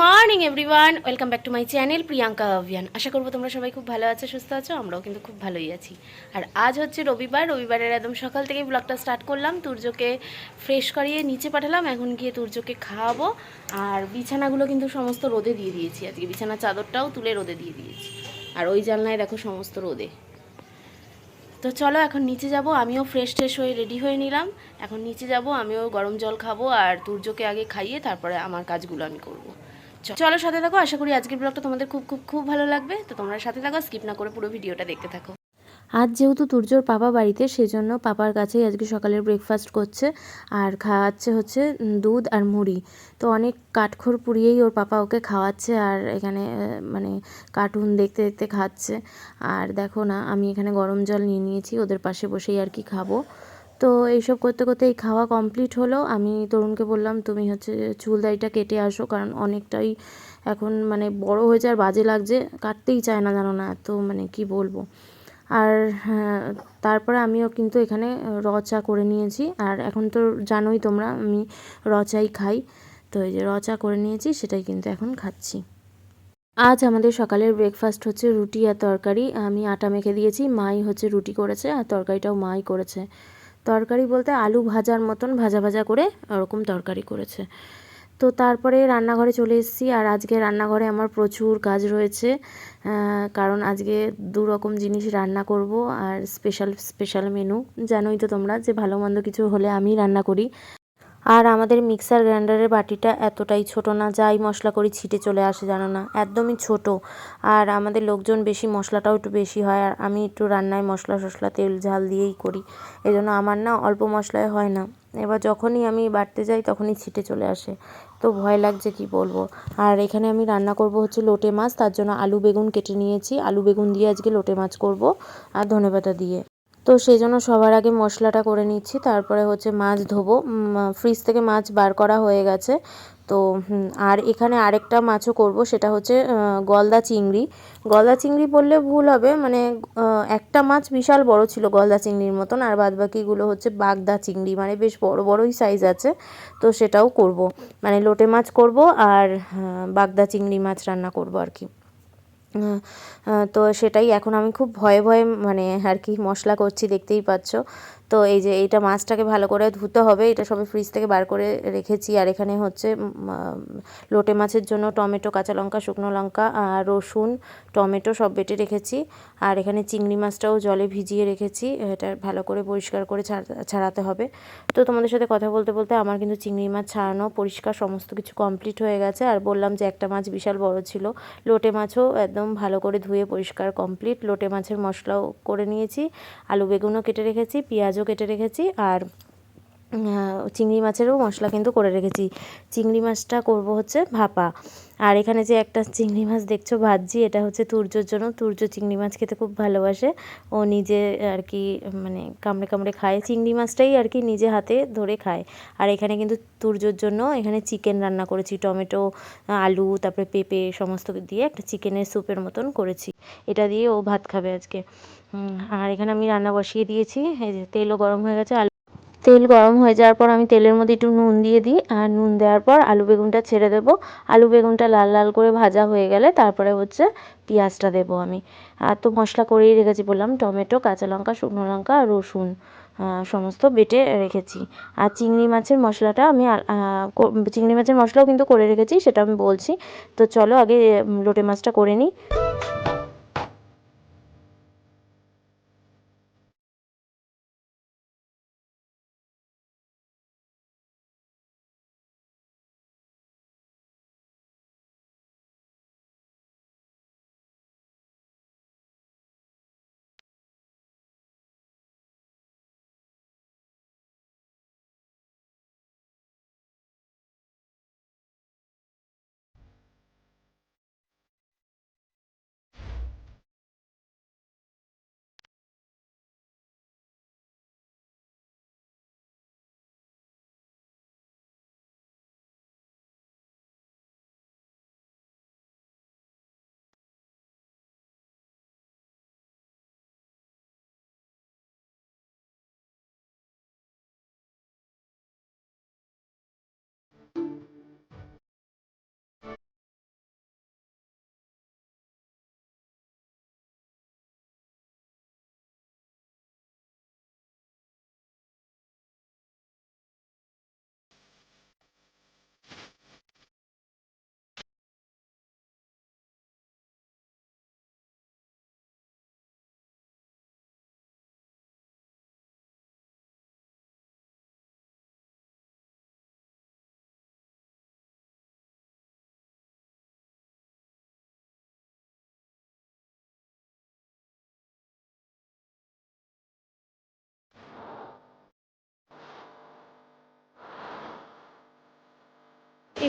Morning everyone, welcome back to my channel Priyanka অভিয়ান আশা করব তোমরা সবাই খুব ভালো আছো, সুস্থ আছো, আমরাও কিন্তু খুব ভালোই আছি। আর আজ হচ্ছে রবিবার, রবিবারের একদম সকাল থেকেই ব্লগটা স্টার্ট করলাম। তুর্যকে ফ্রেশ করিয়ে নিচে পাঠালাম, এখন গিয়ে তুর্যকে খাওয়াবো। আর বিছানাগুলো কিন্তু সমস্ত রোদে দিয়ে দিয়েছি আজকে। বিছানার চাদরটাও তুলে রোদে দিয়ে দিয়েছি। আর ওই জানলায় দেখো সমস্ত রোদে। তো চলো এখন নিচে যাব, আমিও ফ্রেশ ট্রেশ হয়ে রেডি হয়ে নিলাম। এখন নিচে যাব, আমিও গরম জল খাব, আর তুর্যকে আগে খাইয়ে তারপরে আমার কাজগুলো আমি করব। চলো সাথে থাকো, আশা করি আজকের ব্লগটা তোমাদের খুব খুব খুব ভালো লাগবে। তো তোমরা সাথে থাকো স্কিপ না করে পুরো ভিডিওটা দেখতে থাকো। আজ যেহেতু তুর্যর পাপা বাড়িতে, সেজন্য পাপার কাছেই আজকে সকালের ব্রেকফাস্ট করছে, আর খাওয়াচ্ছে হচ্ছে দুধ আর মুড়ি। তো অনেক কাঠখোর পুড়িয়েই ওর পাপা ওকে খাওয়াচ্ছে, আর এখানে মানে কার্টুন দেখতে দেখতে খাচ্ছে। আর দেখো না, আমি এখানে গরম জল নিয়ে নিয়েছি, ওদের পাশে বসেই আর কি খাব। তো এইসব করতে করতে এই খাওয়া কমপ্লিট হলো। আমি তরুণকে বললাম তুমি হচ্ছে চুল দাড়িটা কেটে আসো কারণ অনেকটাই এখন মানে বড় হয়েছে আর বাজে লাগছে। কাটতেই চায় না জানো না এত মানে কি বলব? আর হ্যাঁ, তারপরে আমিও কিন্তু এখানে র চা করে নিয়েছি। আর এখন তো জানোই তোমরা আমি র চাই খাই। তো এই যে র চা করে নিয়েছি সেটাই কিন্তু এখন খাচ্ছি। আজ আমাদের সকালের ব্রেকফাস্ট হচ্ছে রুটি আর তরকারি। আমি আটা মেখে দিয়েছি মাই হচ্ছে রুটি করেছে আর তরকারিটাও মাই করেছে। তরকারি বলতে আলু ভাজার মতন ভাজা ভাজা করে ওরকম তরকারি করেছে। তো তারপরে রান্নাঘরে চলে এসেছি আর আজকে রান্নাঘরে আমার প্রচুর কাজ রয়েছে কারণ আজকে দু রকম জিনিস রান্না করব আর স্পেশাল স্পেশাল মেনু জানোই তো তোমরা যে ভালো মন্দ কিছু হলে আমি রান্না করি। আর আমাদের মিক্সার গ্রাইন্ডারের বাটিটা এতটাই ছোট না, যাই মশলা করি ছিটে চলে আসে জানো না, একদমই ছোট। আর আমাদের লোকজন বেশি মশলাটাও একটু বেশি হয়, আর আমি একটু রান্নায় মশলা টশলা তেল ঝাল দিয়েই করি এই জন্য আমার না অল্প মশলায় হয় না। এবার যখনই আমি বাটতে যাই তখনই ছিটে চলে আসে, তো ভয় লাগছে কি বলব। আর এখানে আমি রান্না করব হচ্ছে লোটে মাছ, তার জন্য আলু বেগুন কেটে নিয়েছি, আলু বেগুন দিয়ে আজকে লোটে মাছ করব, আর ধনেপাতা দিয়ে। তো সেই জন্য সবার আগে মশলাটা করে নিচ্ছি। তারপরে হচ্ছে মাছ ধোবো। ফ্রিজ থেকে মাছ বার করা হয়ে গেছে। তো আর এখানে আরেকটা মাছও করব। সেটা হচ্ছে গলদা চিংড়ি। গলদা চিংড়ি বললে ভুল হবে। মানে একটা মাছ বিশাল বড় ছিল গলদা চিংড়ির মতন। আর বাদবাকিগুলো হচ্ছে বাগদা চিংড়ি। মানে বেশ বড়, বড়ই সাইজ আছে। তো সেটাও করব। মানে লোটে মাছ করব আর বাগদা চিংড়ি মাছ রান্না করব আর কি। তো সেটাই এখন আমি খুব ভয়ে ভয়ে মানে আর কি মশলা করছি দেখতেই পাচ্ছ। তো এই যে এইটা মাছটাকে ভালো করে ধুতে হবে। এটা সবে ফ্রিজ থেকে বার করে রেখেছি। আর এখানে হচ্ছে লোটে মাছের জন্য টমেটো, কাঁচা লঙ্কা, শুকনো লঙ্কা আর রসুন, টমেটো সব বেটে রেখেছি। আর এখানে চিংড়ি মাছটাও জলে ভিজিয়ে রেখেছি। এটা ভালো করে পরিষ্কার করে ছাড়াতে হবে। তো তোমাদের সাথে কথা বলতে বলতে আমার কিন্তু চিংড়ি মাছ ছাড়ানো পরিষ্কার সমস্ত কিছু কমপ্লিট হয়ে গেছে। আর বললাম যে একটা মাছ বিশাল বড় ছিল। লোটে মাছও একদম ভালো করে ধুয়ে পরিষ্কার কমপ্লিট লোটে মাছের মশলাও করে নিয়েছি। আলু বেগুনও কেটে রেখেছি। পেঁয়াজও কেটে রেখেছি আর চিংড়ি মাছেরও মশলা কিন্তু করে রেখেছি। চিংড়ি মাছটা করব হচ্ছে ভাপা। আর এখানে যে একটা চিংড়ি মাছ দেখছ ভাজছি এটা হচ্ছে তুর্যর জন্য। তুর্য চিংড়ি মাছ খেতে খুব ভালোবাসে। ও নিজে আর কি মানে কামড়ে কামড়ে খায়। চিংড়ি মাছটাই আর কি নিজে হাতে ধরে খায়। আর এখানে কিন্তু তুর্যর জন্য এখানে চিকেন রান্না করেছি। টমেটো, আলু, তারপরে পেঁপে, সমস্ত দিয়ে একটা চিকেনের স্যুপের মতন করেছি। এটা দিয়ে ও ভাত খাবে আজকে। আর এখানে আমি রান্না বসিয়ে দিয়েছি। এই যে তেলও গরম হয়ে গেছে, আলু তেল গরম হয়ে যাওয়ার পর আমি তেলের মধ্যে একটু নুন দিয়ে দিই, আর নুন দেওয়ার পর আলু বেগুনটা ছেড়ে দেবো। আলু বেগুনটা লাল লাল করে ভাজা হয়ে গেলে তারপরে হচ্ছে পেঁয়াজটা দেবো আমি। আর তো মশলা করেই রেখেছি বললাম, টমেটো, কাঁচা লঙ্কা, শুকনো লঙ্কা আর রসুন সমস্ত বেটে রেখেছি। আর চিংড়ি মাছের মশলাটা আমি চিংড়ি মাছের মশলাও কিন্তু করে রেখেছি, সেটা আমি বলছি। তো চলো আগে লোটে মাছটা করে নিই।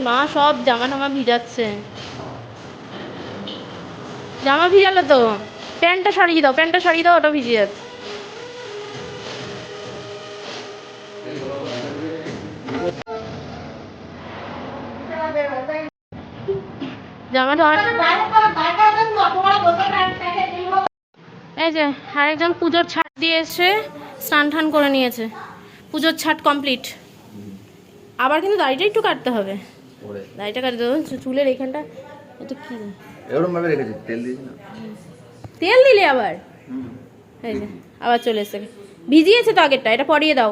মা সব জামা টামা ভিজাচ্ছে। জামা ভিজালো তো, প্যান্টটা সরিয়ে দাও, প্যান্টটা সরিয়ে দাও, ওটা ভিজে যাচ্ছে। এই যে আরেকজন পুজোর ছাট দিয়ে এসে স্নান টান করে নিয়েছে। পুজোর ছাট কমপ্লিট। আবার কিন্তু দাড়িটা একটু কাটতে হবে। দাড়িটা কাটতে হবে চুলের এখানটা এটা কি? এরকম ভাবে রেখেছি তেল দিয়েছি না। তেল দিলে আবার? এই যে আবার চলে এসে ভিজিয়েছে তো আগেরটা এটা পরিয়ে দাও।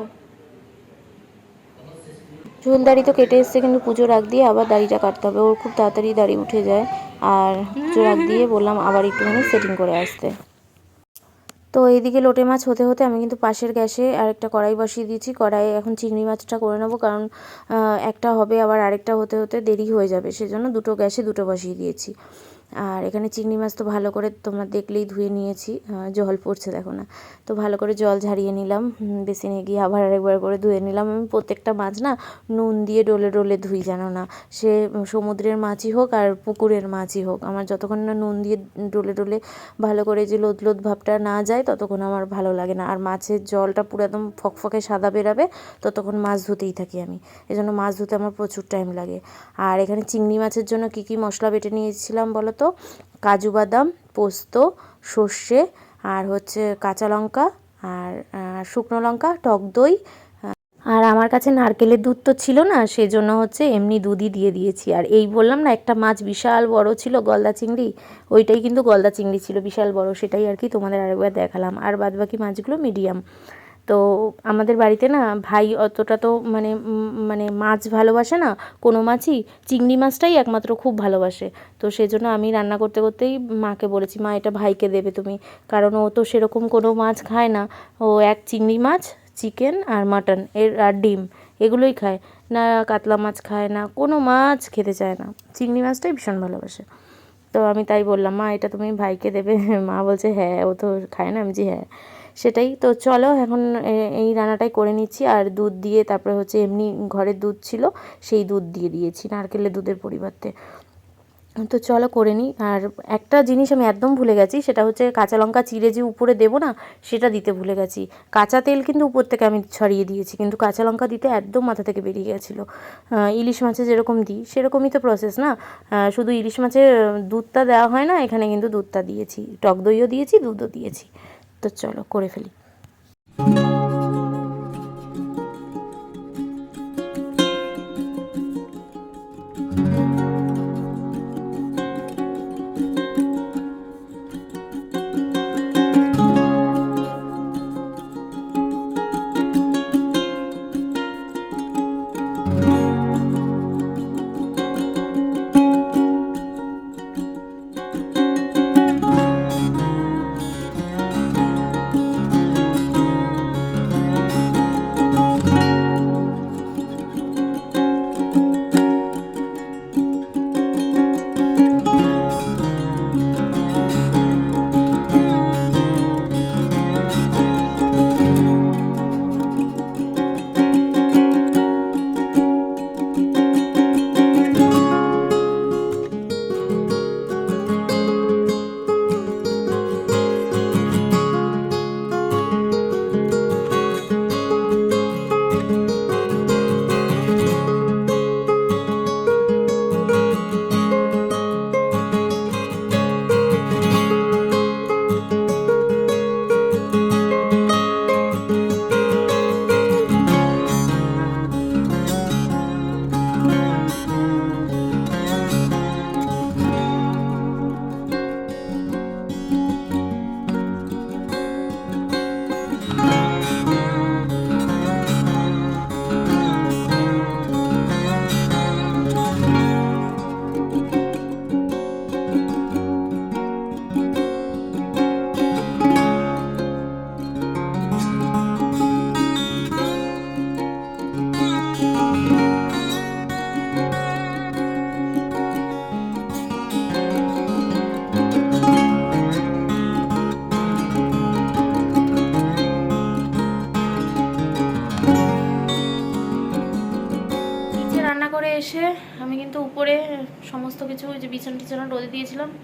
চুল দাড়ি তো কেটে এসছে কিন্তু পুজোর আগ দিয়ে আবার দাড়িটা কাটতে হবে। ওর খুব তাড়াতাড়ি দাড়ি উঠে যায়। আর পুজোর আগ দিয়ে বললাম আবার একটুখানি সেটিং করে আসতে। তো এইদিকে লোটে মাছ হতে হতে আমি কিন্তু পাশের গ্যাসে আরেকটা কড়াই বসিয়ে দিয়েছি। কড়াইয়ে এখন চিংড়ি মাছটা করে নেব কারণ একটা হবে আবার আরেকটা হতে হতে দেরি হয়ে যাবে। সেজন্য দুটো গ্যাসে দুটো বসিয়ে দিয়েছি। আর এখানে চিংড়ি মাছ তো ভালো করে তোমরা দেখলেই ধুয়ে নিয়েছি। জল পড়ছে দেখো না। তো ভালো করে জল ঝারিয়ে নিলাম। বেসিনে গিয়ে আবার আরেকবার করে ধুয়ে নিলাম। আমি প্রত্যেকটা মাছ না নুন দিয়ে ডোলে ডলে ধুই জানো না। সে সমুদ্রের মাছই হোক আর পুকুরের মাছই হোক। আমার যতক্ষণ না নুন দিয়ে ডলে ডোলে ভালো করে যে লোদ লোদ ভাবটা না যায়, ততক্ষণ আমার ভালো লাগে না। আর মাছের জলটা পুরো একদম ফকফকে সাদা বেরাবে, ততক্ষণ মাছ ধুতেই থাকি আমি। এজন্য মাছ ধুতে আমার প্রচুর টাইম লাগে। আর এখানে চিংড়ি মাছের জন্য কি কি মশলা বেটে নিয়েছিলাম বলো তো কাজু বাদাম, পোস্ত, সর্ষে আর হচ্ছে কাঁচা লঙ্কা আর শুকনো লঙ্কা, টক দই আর আমার কাছে নারকেলের দুধ তো ছিল না, সেজন্য হচ্ছে এমনি দুধই দিয়ে দিয়েছি। আর এই বললাম না, একটা মাছ বিশাল বড় ছিল, গলদা চিংড়ি, ওইটাই কিন্তু গলদা চিংড়ি ছিল, বিশাল বড়, সেটাই আর কি তোমাদের আরেকবার দেখালাম। আর বাদবাকি মাছগুলো মিডিয়াম তো আমাদের বাড়িতে না ভাই অতটা তো মানে মানে মাছ ভালোবাসে না, কোনো মাছই, চিংড়ি মাছটাই একমাত্র খুব ভালোবাসে। তো সেজন্য আমি রান্না করতে করতেই মাকে বলেছি, মা, এটা ভাইকে দেবে তুমি। কারণ ও তো সেরকম কোনো মাছ খায় না। ও এক চিংড়ি মাছ, চিকেন আর মাটন, এর, আর ডিম, এগুলোই খায়। না কাতলা মাছ খায় না, কোনো মাছ খেতে চায় না। চিংড়ি মাছটাই ভীষণ ভালোবাসে। তো আমি তাই বললাম, মা, এটা তুমি ভাইকে দেবে? মা বলছে হ্যাঁ। ও তো খায় না, আমি যে হ্যাঁ। সেটাই। তো চলো এখন এই রান্নাটাই করে নিচ্ছি। আর দুধ দিয়ে তারপরে হচ্ছে এমনি ঘরের দুধ ছিল, সেই দুধ দিয়ে দিয়েছি, নারকেলের দুধের পরিবর্তে। তো চলো করে নিই। আর একটা জিনিস আমি একদম ভুলে গেছি, সেটা হচ্ছে কাঁচা লঙ্কা চিড়ে যে উপরে দেবো না, সেটা দিতে ভুলে গেছি। কাঁচা তেল কিন্তু উপর থেকে আমি ছড়িয়ে দিয়েছি, কিন্তু কাঁচা লঙ্কা দিতে একদম মাথা থেকে বেরিয়ে গেছিল। ইলিশ মাছে যেরকম দিই, সেরকমই তো প্রসেস না? শুধু ইলিশ মাছের দুধটা দেওয়া হয় না, এখানে কিন্তু দুধটা দিয়েছি। টক দইও দিয়েছি, দুধও দিয়েছি। তো চলো করে ফেলি।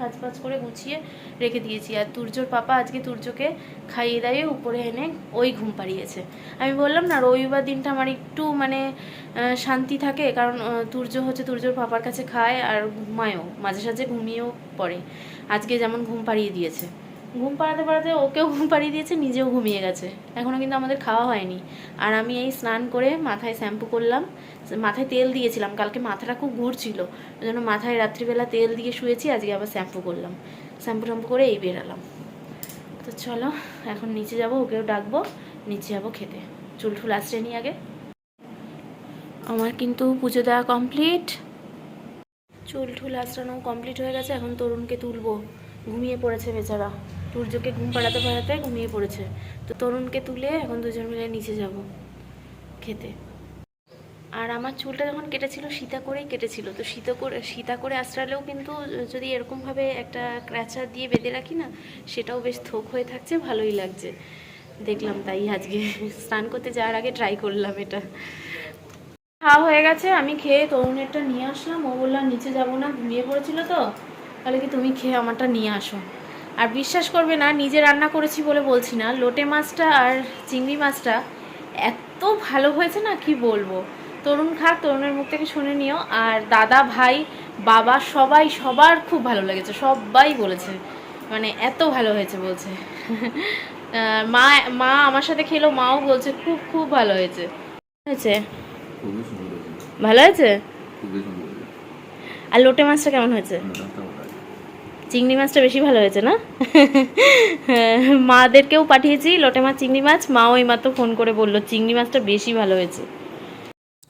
ভাজ ভাজ করে গুছিয়ে রেখে দিয়েছি। আর তুর্যর পাপা আজকে তুর্যকে খাইয়ে দাইয়ে উপরে এনে ওই ঘুম পাড়িয়েছে। আমি বললাম, না, রবিবার দিনটা আমার একটু মানে শান্তি থাকে, কারণ তুর্য হচ্ছে তুর্যর পাপার কাছে খায় আর ঘুমায়ও, মাঝে সাঝে ঘুমিয়েও পড়ে। আজকে যেমন ঘুম পাড়িয়ে দিয়েছে। ঘুম পাড়াতে পাড়াতে ওকেও ঘুম পাড়িয়ে দিয়েছে, নিজেও ঘুমিয়ে গেছে। এখনও কিন্তু আমাদের খাওয়া হয়নি। আর আমি এই স্নান করে মাথায় শ্যাম্পু করলাম, মাথায় তেল দিয়েছিলাম। কালকে মাথাটা খুব ঘুরছিল ওই জন্য মাথায় রাত্রিবেলা তেল দিয়ে শুয়েছি, আজকে আবার শ্যাম্পু করলাম। শ্যাম্পু ট্যাম্পু করে এই বেরালাম। তো চলো, এখন নিচে যাব, ওকেও ডাকবো, নিচে যাব খেতে। চুল টুল আসছে নি আগে? আমার কিন্তু পুজো দেওয়া কমপ্লিট। চুল ঠুল আঁচড়ানো কমপ্লিট হয়ে গেছে, এখন তরুণকে তুলবো। ঘুমিয়ে পড়েছে বেচারা। সূর্যকে ঘুম পাড়াতে পাড়াতে ঘুমিয়ে পড়েছে। তো তরুণকে তুলে এখন দুজন মিলে নিচে যাব খেতে। আর আমার চুলটা যখন কেটেছিল, সীতা করেই কেটেছিল। তো সীতা করে সীতা করে আশ্রালেও কিন্তু যদি এরকমভাবে একটা ক্র্যাচার দিয়ে বেঁধে রাখি না, সেটাও বেশ থোক হয়ে থাকছে, ভালোই লাগছে। দেখলাম তাই আজকে। স্নান করতে যাওয়ার আগে ট্রাই করলাম এটা। খাওয়া হয়ে গেছে, আমি খেয়ে তরুণেরটা নিয়ে আসলাম। ও বললাম নিচে যাব না, ঘুমিয়ে পড়েছিল তো। তাহলে কি তুমি খেয়ে আমারটা নিয়ে আসো? আর বিশ্বাস করবে না নিজে রান্না করেছি বলে বলছি না। লোটে মাছটা আর চিংড়ি মাছটা এত ভালো হয়েছে না কি বলব? তরুণ খাক তরুণের মুখ থেকে শুনে নিও। আর দাদা ভাই বাবা সবাই সবার খুব ভালো লেগেছে সবাই বলেছে। মানে এত ভালো হয়েছে বলছে। মা মা আমার সাথে খেলো মাও বলছে খুব খুব ভালো হয়েছে। হয়েছে? ভালো হয়েছে? আর লোটে মাছটা কেমন হয়েছে। চিংড়ি মাছটা বেশি ভালো হয়েছে না? মাদেরকেও পাঠিয়েছি, লোটে মাছ চিংড়ি মাছ, মাও এইমাত্র ফোন করে বলল চিংড়ি মাছটা বেশি ভালো হয়েছে।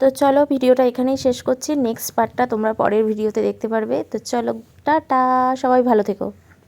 তো চলো ভিডিওটা এখানেই শেষ করছি নেক্সট পার্টটা তোমরা পরের ভিডিওতে দেখতে পারবে। তো চলো, টাটা, সবাই ভালো থেকো।